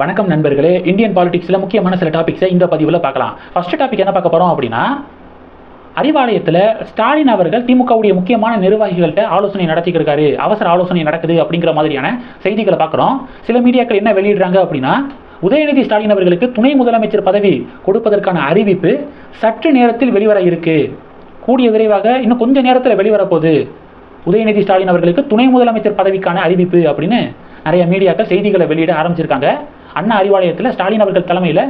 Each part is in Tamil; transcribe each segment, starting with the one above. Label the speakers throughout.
Speaker 1: வணக்கம் நண்பர்களே. இந்தியன் பாலிடிக்ஸில் முக்கியமான சில டாபிக்ஸை இந்த பதிவில் பார்க்கலாம். ஃபர்ஸ்ட் டாபிக் என்ன பார்க்க போகிறோம் அப்படின்னா அறிவாலயத்தில் ஸ்டாலின் அவர்கள் திமுகவுடைய முக்கியமான நிர்வாகிகள்கிட்ட ஆலோசனை நடத்திக்கிருக்காரு. அவசர ஆலோசனை நடக்குது அப்படிங்கிற மாதிரியான செய்திகளை பார்க்குறோம். சில மீடியாக்கள் என்ன வெளியிடுறாங்க அப்படின்னா உதயநிதி ஸ்டாலின் அவர்களுக்கு துணை முதலமைச்சர் பதவி கொடுப்பதற்கான அறிவிப்பு சற்று நேரத்தில் வெளிவர இருக்கு. கூடிய விரைவாக இன்னும் கொஞ்ச நேரத்தில் வெளிவரப்போகுது உதயநிதி ஸ்டாலின் அவர்களுக்கு துணை முதலமைச்சர் பதவிக்கான அறிவிப்பு அப்படின்னு நிறைய மீடியாக்கள் செய்திகளை வெளியிட ஆரம்பிச்சிருக்காங்க. அண்ணா அறிவாலயத்தில் ஸ்டாலின் அவர்கள் தலைமையில்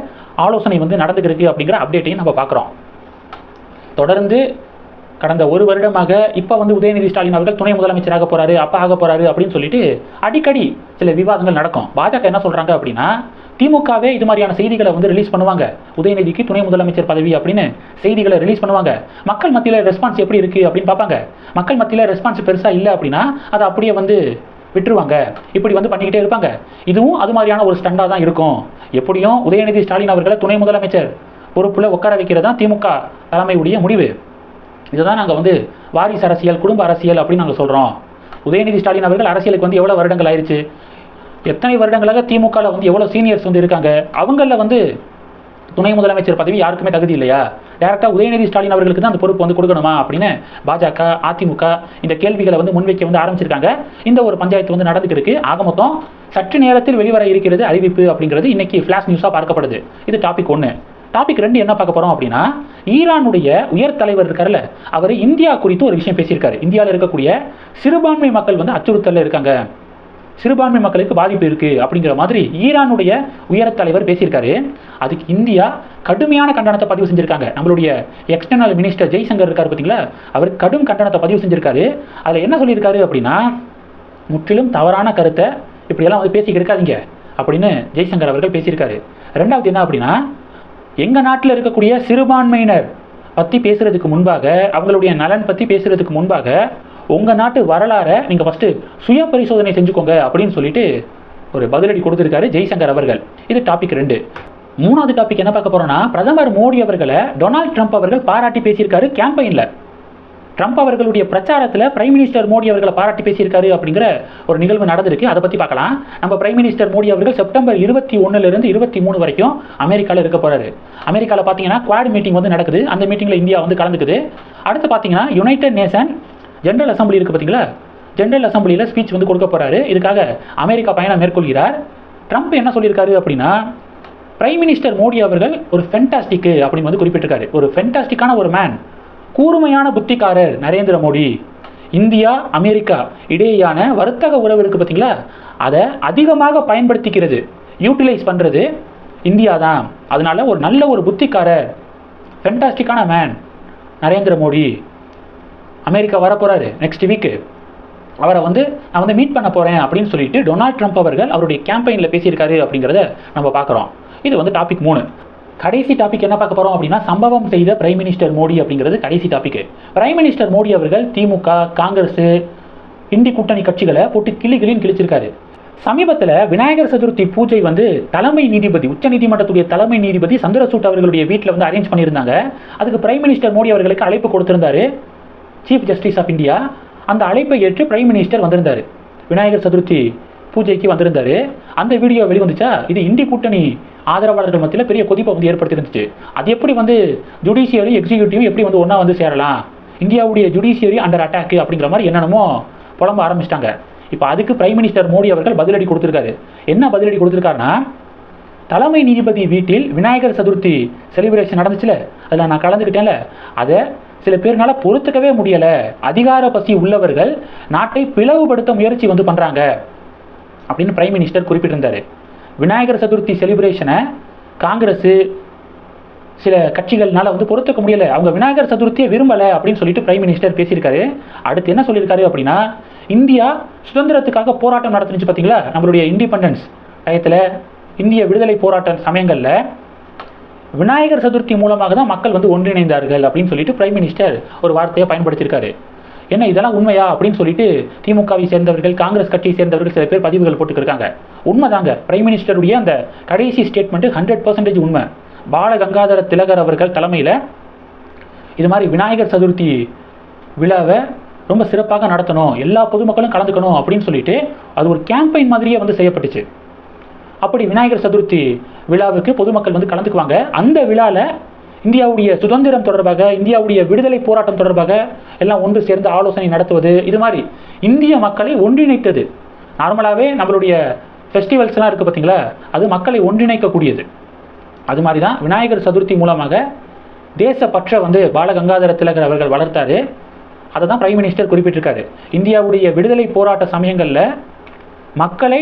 Speaker 1: ஆலோசனை வந்து நடந்துகிருக்கு அப்படிங்கிற அப்டேட்டையும் நம்ம பார்க்குறோம். தொடர்ந்து கடந்த ஒரு வருடமாக இப்போ வந்து உதயநிதி ஸ்டாலின் அவர்கள் துணை முதலமைச்சராக போகிறாரு அப்பா ஆக போகிறாரு அப்படின்னு சொல்லிட்டு அடிக்கடி சில விவாதங்கள் நடக்கும். பாஜக என்ன சொல்கிறாங்க அப்படின்னா திமுகவே இது மாதிரியான செய்திகளை வந்து ரிலீஸ் பண்ணுவாங்க. உதயநிதிக்கு துணை முதலமைச்சர் பதவி அப்படின்னு செய்திகளை ரிலீஸ் பண்ணுவாங்க. மக்கள் மத்தியில் ரெஸ்பான்ஸ் எப்படி இருக்குது அப்படின்னு பார்ப்பாங்க. மக்கள் மத்தியில் ரெஸ்பான்ஸ் பெருசாக இல்லை அப்படின்னா அதை அப்படியே வந்து விட்டுருவாங்க. இப்படி வந்து பண்ணிக்கிட்டே இருப்பாங்க. இதுவும் அது மாதிரியான ஒரு ஸ்டண்டாக தான் இருக்கும். எப்படியும் உதயநிதி ஸ்டாலின் அவர்களை துணை முதலமைச்சர் பொறுப்புல உட்கார வைக்கிறது தான் திமுக தலைமையுடைய முடிவு. இதுதான் நாங்கள் வந்து வாரிசு அரசியல் குடும்ப அரசியல் அப்படின்னு நாங்கள் சொல்கிறோம் உதயநிதி ஸ்டாலின் அவர்கள் அரசியலுக்கு வந்து எவ்வளோ வருடங்கள் ஆயிடுச்சு எத்தனை வருடங்களாக திமுகவில் வந்து எவ்வளோ சீனியர்ஸ் வந்து இருக்காங்க? அவங்களில் வந்து துணை முதலமைச்சர் பதவி யாருக்குமே தகுதி இல்லையா? டேரெக்டாக உதயநிதி ஸ்டாலின் அவர்களுக்கு தான் அந்த பொறுப்பு வந்து கொடுக்கணுமா அப்படின்னு பாஜக அதிமுக இந்த கேள்விகளை வந்து முன்வைக்க வந்து ஆரம்பிச்சிருக்காங்க. இந்த ஒரு பஞ்சாயத்து வந்து நடந்துட்டு இருக்கு ஆக மொத்தம் சற்று நேரத்தில் வெளிவர இருக்கிறது அறிவிப்பு அப்படிங்கிறது இன்னைக்கு ஃபிளாஷ் நியூஸாக பார்க்கப்படுது. இது டாபிக் ஒன்று டாபிக் ரெண்டு என்ன பார்க்க போறோம் அப்படின்னா ஈரானுடைய உயர் தலைவர் இருக்கார்ல அவர் இந்தியா குறித்து ஒரு விஷயம் பேசியிருக்காரு. இந்தியாவில் இருக்கக்கூடிய சிறுபான்மை மக்கள் வந்து அச்சுறுத்தலில் இருக்காங்க. சிறுபான்மை மக்களுக்கு பாதிப்பு இருக்குது அப்படிங்கிற மாதிரி ஈரானுடைய உயர தலைவர் பேசியிருக்காரு. அதுக்கு இந்தியா கடுமையான கண்டனத்தை பதிவு செஞ்சுருக்காங்க. நம்மளுடைய எக்ஸ்டர்னல் மினிஸ்டர் ஜெய்சங்கர் இருக்கார் பார்த்தீங்களா அவர் கடும் கண்டனத்தை பதிவு செஞ்சுருக்காரு. அதில் என்ன சொல்லியிருக்காரு அப்படின்னா முற்றிலும் தவறான கருத்தை இப்படியெல்லாம் வந்து பேசிக்கிட்டு இருக்காதிங்க அப்படின்னு ஜெய்சங்கர் அவர்கள் பேசியிருக்காரு. ரெண்டாவது என்ன அப்படின்னா எங்கள் நாட்டில் இருக்கக்கூடிய சிறுபான்மையினர் பற்றி பேசுகிறதுக்கு முன்பாக அவங்களுடைய நலன் பற்றி பேசுகிறதுக்கு முன்பாக உங்கள் நாட்டு வரலாறை நீங்கள் ஃபஸ்ட்டு சுய பரிசோதனை செஞ்சுக்கோங்க அப்படின்னு சொல்லிட்டு ஒரு பதிலடி கொடுத்துருக்காரு ஜெய்சங்கர் அவர்கள். இது டாபிக் ரெண்டு. மூணாவது டாபிக் என்ன பார்க்க போகிறோன்னா பிரதமர் மோடி அவர்களை டொனால்ட் ட்ரம்ப் அவர்கள் பாராட்டி பேசியிருக்காரு கேம்பெயினில் ட்ரம்ப் அவர்களுடைய பிரச்சாரத்தில் பிரைம் மினிஸ்டர் மோடி அவர்களை பாராட்டி பேசியிருக்காரு அப்படிங்கிற ஒரு நிகழ்வு நடந்திருக்கு. அதை பற்றி பார்க்கலாம். நம்ம பிரைம் மினிஸ்டர் மோடி அவர்கள் செப்டம்பர் இருபத்தி ஒன்றுலேருந்து இருபத்தி மூணு வரைக்கும் அமெரிக்காவில் இருக்க போகிறாரு அமெரிக்காவில் பார்த்தீங்கன்னா குவாட் மீட்டிங் வந்து நடக்குது. அந்த மீட்டிங்கில் இந்தியா வந்து கலந்துக்குது. அடுத்து பார்த்தீங்கன்னா யுனைடெட் நேஷன் ஜென்ரல் அசம்பிளி இருக்குது பார்த்தீங்களா ஜென்ரல் அசம்பிளியில் ஸ்பீச் வந்து கொடுக்க போறாரு. இதுக்காக அமெரிக்கா பயணம் மேற்கொள்கிறார். ட்ரம்ப் என்ன சொல்லியிருக்காரு அப்படின்னா பிரைம் மினிஸ்டர் மோடி அவர்கள் ஒரு ஃபென்டாஸ்டிக்கு அப்படின்னு வந்து குறிப்பிட்டிருக்காரு. ஒரு ஃபென்டாஸ்டிக்கான ஒரு மேன் கூர்மையான புத்திக்காரர் நரேந்திர மோடி. இந்தியா அமெரிக்கா இடையேயான வர்த்தக உறவு இருக்குது பார்த்தீங்களா அதை அதிகமாக பயன்படுத்திக்கிறது யூட்டிலைஸ் பண்ணுறது இந்தியா தான். அதனால ஒரு நல்ல ஒரு புத்திக்காரர் ஃபென்டாஸ்டிக்கான மேன் நரேந்திர மோடி. அமெரிக்கா வரப்போறாரு நெக்ஸ்ட் வீக்கு அவரை வந்து நான் வந்து மீட் பண்ண போகிறேன் அப்படின்னு சொல்லிட்டு டொனால்ட் ட்ரம்ப் அவர்கள் அவருடைய கேம்பெயினில் பேசியிருக்காரு அப்படிங்கிறத நம்ம பார்க்குறோம். இது வந்து டாபிக் மூணு. கடைசி டாபிக் என்ன பார்க்க போகிறோம் அப்படின்னா சம்பவம் செய்த பிரைம் மினிஸ்டர் மோடி அப்படிங்கிறது கடைசி டாபிக் பிரைம் மினிஸ்டர் மோடி அவர்கள் திமுக காங்கிரஸ் இந்தி கூட்டணி கட்சிகளை போட்டு கிளி கிளின்னு கிழிச்சிருக்காரு. சமீபத்தில் விநாயகர் சதுர்த்தி பூஜை வந்து தலைமை நீதிபதி உச்சநீதிமன்றத்துடைய தலைமை நீதிபதி சந்திரசூட் அவர்களுடைய வீட்டில் வந்து அரேஞ்ச் பண்ணியிருந்தாங்க. அதுக்கு பிரைம் மினிஸ்டர் மோடி அவர்களுக்கு அழைப்பு கொடுத்திருந்தாரு. சீஃப் ஜஸ்டிஸ் ஆஃப் இந்தியா அந்த அழைப்பை ஏற்று பிரைம் மினிஸ்டர் வந்திருந்தார். விநாயகர் சதுர்த்தி பூஜைக்கு வந்திருந்தாரு. அந்த வீடியோ வெளிவந்துச்சா? இது இந்தி கூட்டணி ஆதரவாளர்கள் மத்தியில் பெரிய கொதிப்பை வந்து ஏற்படுத்தியிருந்துச்சு. அது எப்படி வந்து ஜுடிஷியரி எக்ஸிக்யூட்டிவ் எப்படி வந்து ஒன்றா வந்து சேரலாம்? இந்தியாவுடைய ஜுடிஷியரி அண்டர் அட்டாக் அப்படிங்கிற மாதிரி என்னென்னமோ புலம்ப ஆரம்பிச்சிட்டாங்க. இப்போ அதுக்கு பிரைம் மினிஸ்டர் மோடி அவர்கள் பதிலடி கொடுத்துருக்காரு. என்ன பதிலடி கொடுத்துருக்காருன்னா தலைமை நீதிபதி வீட்டில் விநாயகர் சதுர்த்தி செலிப்ரேஷன் நடந்துச்சுல? அதில் நான் கலந்துக்கிட்டேன்ல. அதை சில பேர்னால பொறுத்துக்கவே முடியலை. அதிகார பசி உள்ளவர்கள் நாட்டை பிளவுபடுத்த முயற்சி வந்து பண்ணுறாங்க அப்படின்னு பிரைம் மினிஸ்டர் குறிப்பிட்டிருந்தார். விநாயகர் சதுர்த்தி செலிப்ரேஷனை காங்கிரஸ் சில கட்சிகள்னால வந்து பொறுத்துக்க முடியல. அவங்க விநாயகர் சதுர்த்தியை விரும்பலை அப்படின்னு சொல்லிட்டு பிரைம் மினிஸ்டர் பேசியிருக்காரு. அடுத்து என்ன சொல்லியிருக்காரு அப்படின்னா இந்தியா சுதந்திரத்துக்காக போராட்டம் நடத்துனுச்சு பார்த்தீங்களா நம்மளுடைய இண்டிபெண்டன்ஸ் டயத்தில் இந்திய விடுதலை போராட்ட சமயங்களில் விநாயகர் சதுர்த்தி மூலமாக தான் மக்கள் வந்து ஒன்றிணைந்தார்கள் அப்படின்னு சொல்லிட்டு பிரைம் மினிஸ்டர் ஒரு வார்த்தையை பயன்படுத்தியிருக்காரு. என்ன இதெல்லாம் உண்மையா அப்படின்னு சொல்லிட்டு திமுகவை சேர்ந்தவர்கள் காங்கிரஸ் கட்சியை சேர்ந்தவர்கள் சில பேர் பதிவுகள் போட்டுக்கிருக்காங்க. உண்மைதாங்க. பிரைம் மினிஸ்டருடைய அந்த கடைசி ஸ்டேட்மெண்ட் ஹண்ட்ரட் பர்சன்டேஜ் உண்மை. பால கங்காதர திலகர் அவர்கள் தலைமையில் இது மாதிரி விநாயகர் சதுர்த்தி விழாவை ரொம்ப சிறப்பாக நடத்தணும் எல்லா பொதுமக்களும் கலந்துக்கணும் அப்படின்னு சொல்லிட்டு அது ஒரு கேம்பெயின் மாதிரியே வந்து செய்யப்பட்டுச்சு. அப்படி விநாயகர் சதுர்த்தி விழாவுக்கு பொதுமக்கள் வந்து கலந்துக்குவாங்க. அந்த விழாவில் இந்தியாவுடைய சுதந்திரம் தொடர்பாக இந்தியாவுடைய விடுதலை போராட்டம் தொடர்பாக எல்லாம் ஒன்று சேர்ந்து ஆலோசனை நடத்துவது இது மாதிரி இந்திய மக்களை ஒன்றிணைத்தது. நார்மலாகவே நம்மளுடைய ஃபெஸ்டிவல்ஸ்லாம் இருக்குது பார்த்தீங்களா அது மக்களை ஒன்றிணைக்கக்கூடியது. அது மாதிரி தான் விநாயகர் சதுர்த்தி மூலமாக தேசப்பற்றை வந்து பாலகங்காதர திலகர் அவர்கள் வளர்த்தாரு. அதை தான் பிரைம் மினிஸ்டர் குறிப்பிட்டிருக்காரு. இந்தியாவுடைய விடுதலை போராட்ட சமயங்களில் மக்களை